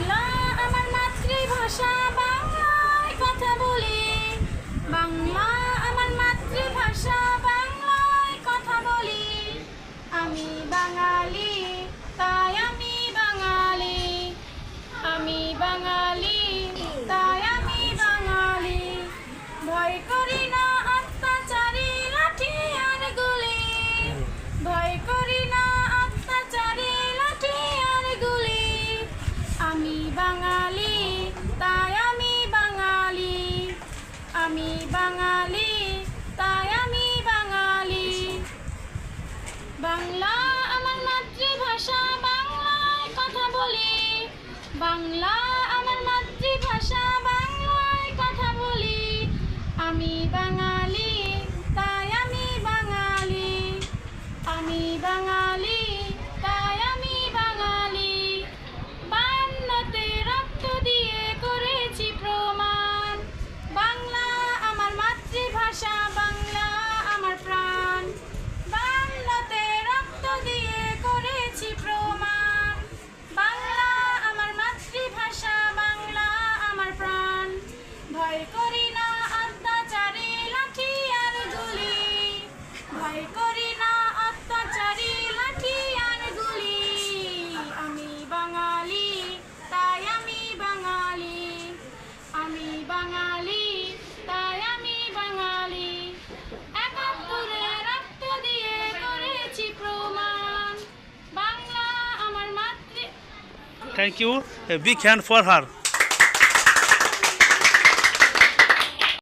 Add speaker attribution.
Speaker 1: বাংলা আমার মাতৃভাষা বাংলায় কথা বলি। বাঙালি তাই আমি বাঙালি। বাংলা আমার মাতৃভাষা বাংলায় কথা বলি। বাংলা করি অত্যাচারী লাঠি আর আমি বাঙালি, তাই আমি বাঙালি। আমি বাঙালি, তাই আমি বাঙালি। বাংলা আমার মাতৃ
Speaker 2: thank you big hand for her